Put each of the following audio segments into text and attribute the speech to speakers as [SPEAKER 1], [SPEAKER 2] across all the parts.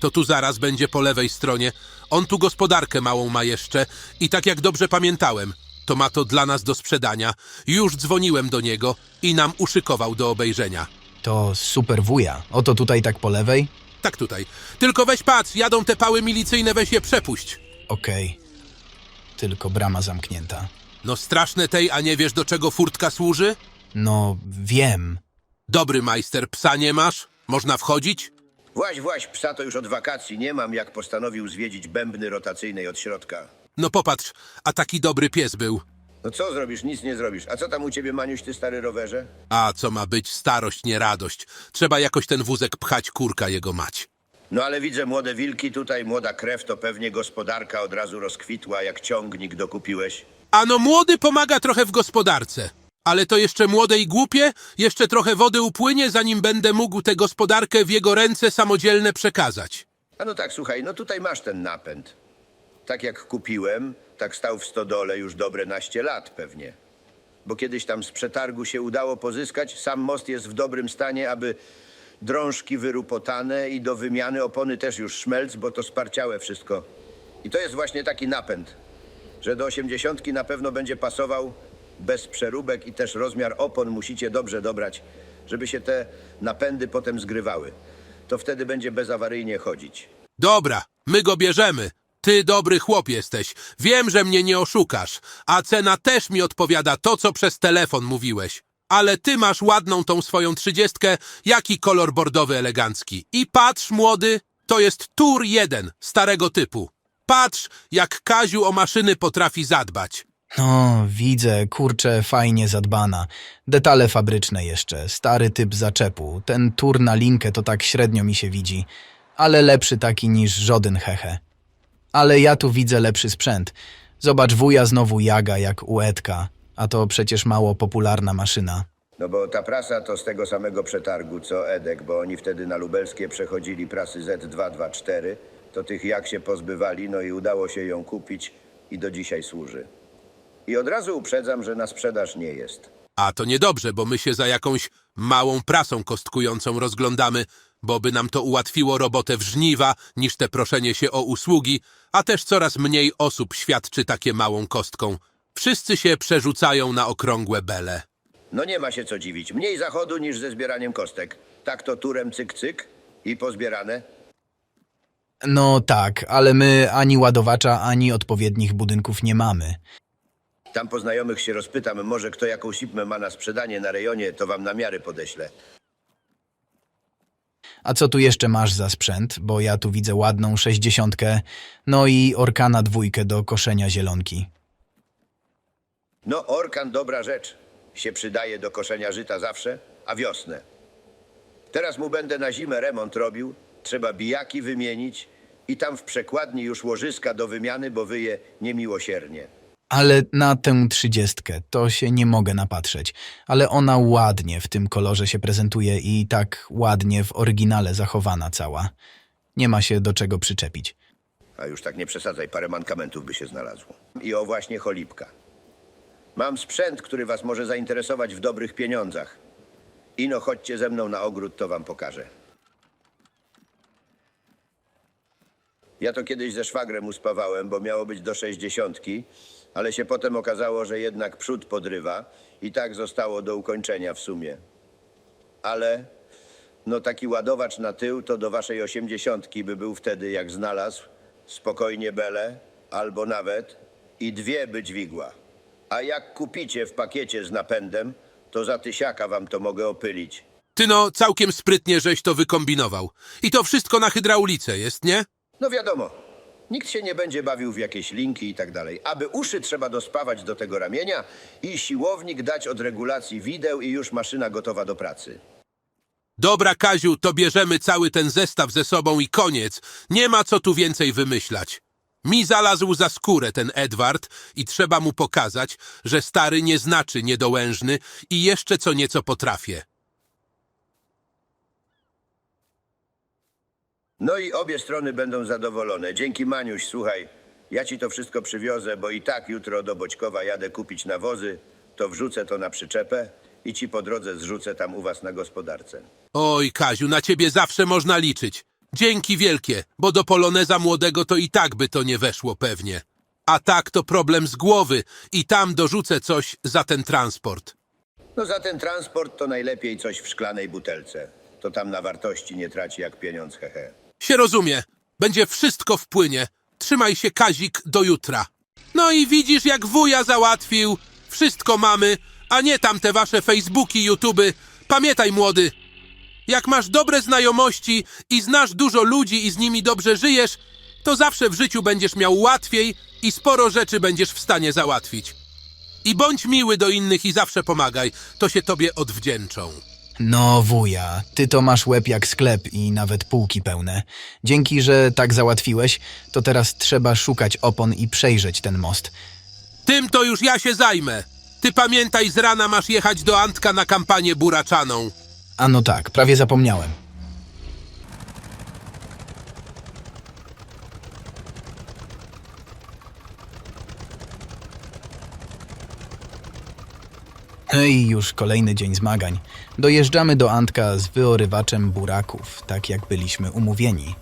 [SPEAKER 1] To tu zaraz będzie po lewej stronie. On tu gospodarkę małą ma jeszcze i tak jak dobrze pamiętałem, to ma to dla nas do sprzedania. Już dzwoniłem do niego i nam uszykował do obejrzenia.
[SPEAKER 2] To super wuja. Oto tutaj tak po lewej?
[SPEAKER 1] Tak tutaj. Tylko weź patrz, jadą te pały milicyjne, weź je przepuść.
[SPEAKER 2] Okej. Tylko brama zamknięta.
[SPEAKER 1] No straszne tej, a nie wiesz do czego furtka służy?
[SPEAKER 2] No, wiem.
[SPEAKER 1] Dobry majster, psa nie masz? Można wchodzić?
[SPEAKER 3] Właś, właś, psa to już od wakacji nie mam, jak postanowił zwiedzić bębny rotacyjnej od środka.
[SPEAKER 1] No popatrz, a taki dobry pies był.
[SPEAKER 3] No co zrobisz? Nic nie zrobisz. A co tam u ciebie, Maniuś, ty stary rowerze?
[SPEAKER 1] A co ma być starość, nie radość. Trzeba jakoś ten wózek pchać, kurka jego mać.
[SPEAKER 3] No ale widzę młode wilki tutaj, młoda krew, to pewnie gospodarka od razu rozkwitła, jak ciągnik dokupiłeś.
[SPEAKER 1] Ano młody pomaga trochę w gospodarce. Ale to jeszcze młode i głupie, jeszcze trochę wody upłynie, zanim będę mógł tę gospodarkę w jego ręce samodzielne przekazać.
[SPEAKER 3] A no tak, słuchaj, no tutaj masz ten napęd. Tak jak kupiłem, tak stał w stodole już dobre naście lat pewnie. Bo kiedyś tam z przetargu się udało pozyskać, sam most jest w dobrym stanie, aby drążki wyrupotane i do wymiany opony też już szmelc, bo to sparciałe wszystko. I to jest właśnie taki napęd, że do osiemdziesiątki na pewno będzie pasował bez przeróbek i też rozmiar opon musicie dobrze dobrać, żeby się te napędy potem zgrywały. To wtedy będzie bezawaryjnie chodzić.
[SPEAKER 1] Dobra, my go bierzemy. Ty dobry chłop jesteś. Wiem, że mnie nie oszukasz. A cena też mi odpowiada to, co przez telefon mówiłeś. Ale ty masz ładną tą swoją trzydziestkę, jaki kolor bordowy elegancki. I patrz, młody, to jest Tur 1, starego typu. Patrz, jak Kaziu o maszyny potrafi zadbać.
[SPEAKER 2] No, widzę, kurczę, fajnie zadbana. Detale fabryczne jeszcze, stary typ zaczepu. Ten tur na linkę to tak średnio mi się widzi. Ale lepszy taki niż żaden hehe. Ale ja tu widzę lepszy sprzęt. Zobacz wuja znowu jaga jak u Edka. A to przecież mało popularna maszyna.
[SPEAKER 3] No bo ta prasa to z tego samego przetargu co Edek, bo oni wtedy na lubelskie przechodzili prasy Z224, to tych jak się pozbywali, no i udało się ją kupić i do dzisiaj służy. I od razu uprzedzam, że na sprzedaż nie jest.
[SPEAKER 1] A to niedobrze, bo my się za jakąś małą prasą kostkującą rozglądamy, bo by nam to ułatwiło robotę w żniwa niż te proszenie się o usługi, a też coraz mniej osób świadczy takie małą kostką. Wszyscy się przerzucają na okrągłe bele.
[SPEAKER 3] No nie ma się co dziwić. Mniej zachodu niż ze zbieraniem kostek. Tak to turem cyk cyk i pozbierane.
[SPEAKER 2] No tak, ale my ani ładowacza, ani odpowiednich budynków nie mamy.
[SPEAKER 3] Tam po znajomych się rozpytam, może kto jaką sipmę ma na sprzedanie na rejonie, to wam namiary podeślę.
[SPEAKER 2] A co tu jeszcze masz za sprzęt? Bo ja tu widzę ładną sześćdziesiątkę, no i orkana dwójkę do koszenia zielonki.
[SPEAKER 3] No, orkan dobra rzecz. Się przydaje do koszenia żyta zawsze, a wiosnę. Teraz mu będę na zimę remont robił. Trzeba bijaki wymienić i tam w przekładni już łożyska do wymiany, bo wyje niemiłosiernie.
[SPEAKER 2] Ale na tę trzydziestkę to się nie mogę napatrzeć. Ale ona ładnie w tym kolorze się prezentuje i tak ładnie w oryginale zachowana cała. Nie ma się do czego przyczepić.
[SPEAKER 3] A już tak nie przesadzaj, parę mankamentów by się znalazło. I o właśnie cholipka. Mam sprzęt, który was może zainteresować w dobrych pieniądzach. Ino, chodźcie ze mną na ogród, to wam pokażę. Ja to kiedyś ze szwagrem uspawałem, bo miało być do sześćdziesiątki, ale się potem okazało, że jednak przód podrywa i tak zostało do ukończenia w sumie. Ale no taki ładowacz na tył to do waszej osiemdziesiątki by był wtedy, jak znalazł, spokojnie bele, albo nawet i dwie by dźwigła. A jak kupicie w pakiecie z napędem, to za tysiaka wam to mogę opylić.
[SPEAKER 1] Ty no, całkiem sprytnie żeś to wykombinował. I to wszystko na hydraulice jest, nie?
[SPEAKER 3] No wiadomo, nikt się nie będzie bawił w jakieś linki i tak dalej. Aby uszy trzeba dospawać do tego ramienia i siłownik dać od regulacji wideł i już maszyna gotowa do pracy.
[SPEAKER 1] Dobra, Kaziu, to bierzemy cały ten zestaw ze sobą i koniec. Nie ma co tu więcej wymyślać. Mi zalazł za skórę ten Edward i trzeba mu pokazać, że stary nie znaczy niedołężny i jeszcze co nieco potrafię.
[SPEAKER 3] No i obie strony będą zadowolone. Dzięki Maniuś, słuchaj, ja ci to wszystko przywiozę, bo i tak jutro do Boćkowa jadę kupić nawozy, to wrzucę to na przyczepę i ci po drodze zrzucę tam u was na gospodarce.
[SPEAKER 1] Oj, Kaziu, na ciebie zawsze można liczyć. Dzięki wielkie, bo do poloneza młodego to i tak by to nie weszło pewnie. A tak to problem z głowy i tam dorzucę coś za ten transport.
[SPEAKER 3] No za ten transport to najlepiej coś w szklanej butelce. To tam na wartości nie traci jak pieniądz, hehe.
[SPEAKER 1] Się rozumie. Będzie wszystko wpłynie. Trzymaj się, Kazik, do jutra. No i widzisz, jak wuja załatwił. Wszystko mamy, a nie tam te wasze Facebooki, YouTuby. Pamiętaj, młody, jak masz dobre znajomości i znasz dużo ludzi i z nimi dobrze żyjesz, to zawsze w życiu będziesz miał łatwiej i sporo rzeczy będziesz w stanie załatwić. I bądź miły do innych i zawsze pomagaj, to się tobie odwdzięczą.
[SPEAKER 2] No wuja, ty to masz łeb jak sklep i nawet półki pełne. Dzięki, że tak załatwiłeś, to teraz trzeba szukać opon i przejrzeć ten most.
[SPEAKER 1] Tym to już ja się zajmę. Ty pamiętaj, z rana masz jechać do Antka na kampanię buraczaną.
[SPEAKER 2] A no tak, prawie zapomniałem. No i już kolejny dzień zmagań. Dojeżdżamy do Antka z wyorywaczem buraków, tak jak byliśmy umówieni.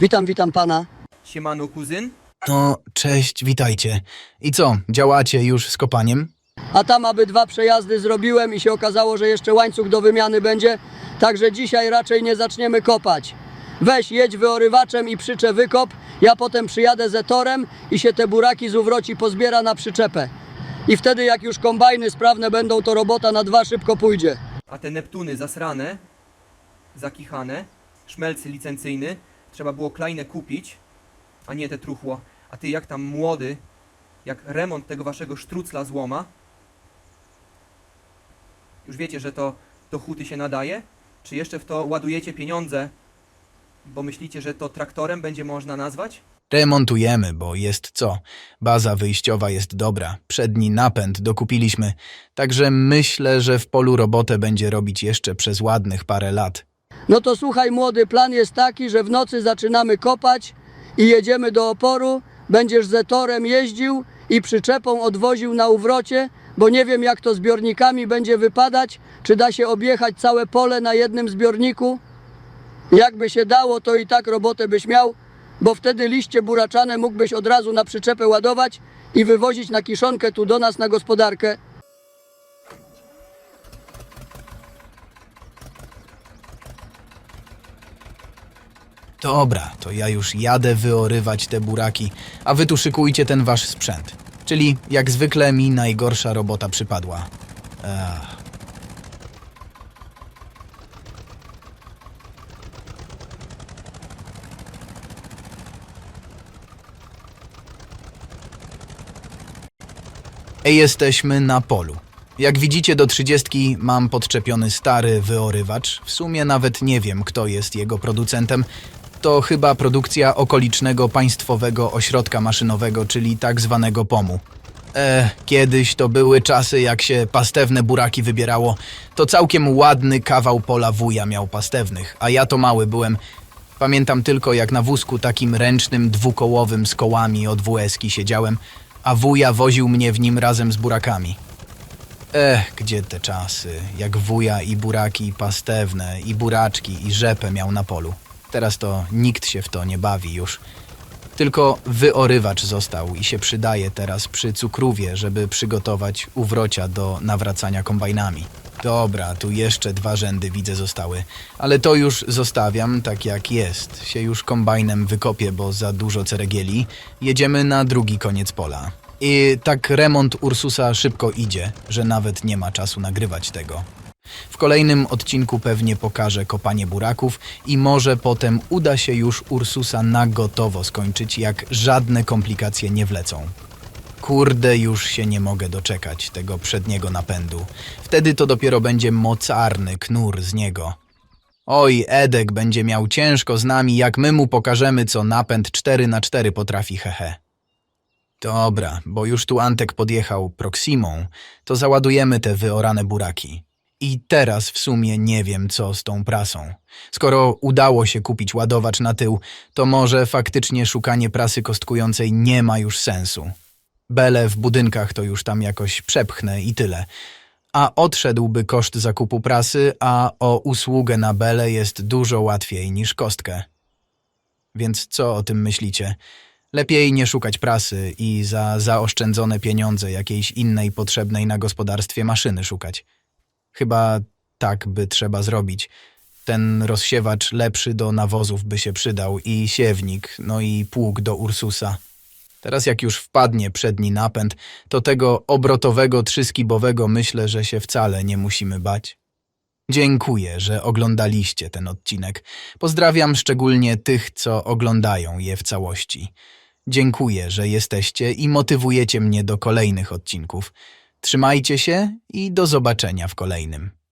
[SPEAKER 4] Witam, witam pana.
[SPEAKER 5] Siemano kuzyn?
[SPEAKER 2] No, cześć, witajcie. I co, działacie już z kopaniem?
[SPEAKER 4] A tam aby dwa przejazdy zrobiłem i się okazało, że jeszcze łańcuch do wymiany będzie, także dzisiaj raczej nie zaczniemy kopać. Weź, jedź wyorywaczem i przyczę wykop, ja potem przyjadę ze torem i się te buraki z uwroci pozbiera na przyczepę. I wtedy jak już kombajny sprawne będą, to robota na dwa szybko pójdzie.
[SPEAKER 5] A te Neptuny zasrane, zakichane, szmelcy licencyjny, trzeba było klejne kupić, a nie te truchło. A ty jak tam młody, jak remont tego waszego sztrucla złoma, już wiecie, że to do huty się nadaje? Czy jeszcze w to ładujecie pieniądze, bo myślicie, że to traktorem będzie można nazwać?
[SPEAKER 2] Remontujemy, bo jest co. Baza wyjściowa jest dobra, przedni napęd dokupiliśmy, także myślę, że w polu robotę będzie robić jeszcze przez ładnych parę lat.
[SPEAKER 4] No to słuchaj młody, plan jest taki, że w nocy zaczynamy kopać i jedziemy do oporu, będziesz ze torem jeździł i przyczepą odwoził na uwrocie, bo nie wiem jak to zbiornikami będzie wypadać, czy da się objechać całe pole na jednym zbiorniku. Jakby się dało, to i tak robotę byś miał, bo wtedy liście buraczane mógłbyś od razu na przyczepę ładować i wywozić na kiszonkę tu do nas na gospodarkę.
[SPEAKER 2] Dobra, to ja już jadę wyorywać te buraki, a wy tu szykujcie ten wasz sprzęt. Czyli jak zwykle mi najgorsza robota przypadła. Ech. Jesteśmy na polu. Jak widzicie, do trzydziestki mam podczepiony stary wyorywacz. W sumie nawet nie wiem, kto jest jego producentem. To chyba produkcja okolicznego państwowego ośrodka maszynowego, czyli tak zwanego POMU. E, kiedyś to były czasy, jak się pastewne buraki wybierało. To całkiem ładny kawał pola wuja miał pastewnych, a ja to mały byłem. Pamiętam tylko, jak na wózku takim ręcznym, dwukołowym z kołami od WS-ki siedziałem, a wuja woził mnie w nim razem z burakami. Ech, gdzie te czasy, jak wuja i buraki pastewne, i buraczki, i rzepę miał na polu. Teraz to nikt się w to nie bawi już. Tylko wyorywacz został i się przydaje teraz przy cukrówie, żeby przygotować uwrocia do nawracania kombajnami. Dobra, tu jeszcze dwa rzędy widzę zostały, ale to już zostawiam tak jak jest. Się już kombajnem wykopię, bo za dużo ceregieli. Jedziemy na drugi koniec pola. I tak remont Ursusa szybko idzie, że nawet nie ma czasu nagrywać tego. W kolejnym odcinku pewnie pokażę kopanie buraków i może potem uda się już Ursusa na gotowo skończyć, jak żadne komplikacje nie wlecą. Kurde, już się nie mogę doczekać tego przedniego napędu. Wtedy to dopiero będzie mocarny knur z niego. Oj, Edek będzie miał ciężko z nami, jak my mu pokażemy, co napęd 4 na 4 potrafi, hehe. Dobra, bo już tu Antek podjechał Proximą, to załadujemy te wyorane buraki. I teraz w sumie nie wiem, co z tą prasą. Skoro udało się kupić ładowacz na tył, to może faktycznie szukanie prasy kostkującej nie ma już sensu. Bele w budynkach to już tam jakoś przepchnę i tyle. a odszedłby koszt zakupu prasy, a o usługę na bele jest dużo łatwiej niż kostkę. Więc co o tym myślicie? Lepiej nie szukać prasy i za zaoszczędzone pieniądze jakiejś innej potrzebnej na gospodarstwie maszyny szukać. Chyba tak by trzeba zrobić. Ten rozsiewacz lepszy do nawozów by się przydał i siewnik, no i pług do Ursusa. Teraz jak już wpadnie przedni napęd, to tego obrotowego trzyskibowego myślę, że się wcale nie musimy bać. Dziękuję, że oglądaliście ten odcinek. Pozdrawiam szczególnie tych, co oglądają je w całości. Dziękuję, że jesteście i motywujecie mnie do kolejnych odcinków. Trzymajcie się i do zobaczenia w kolejnym.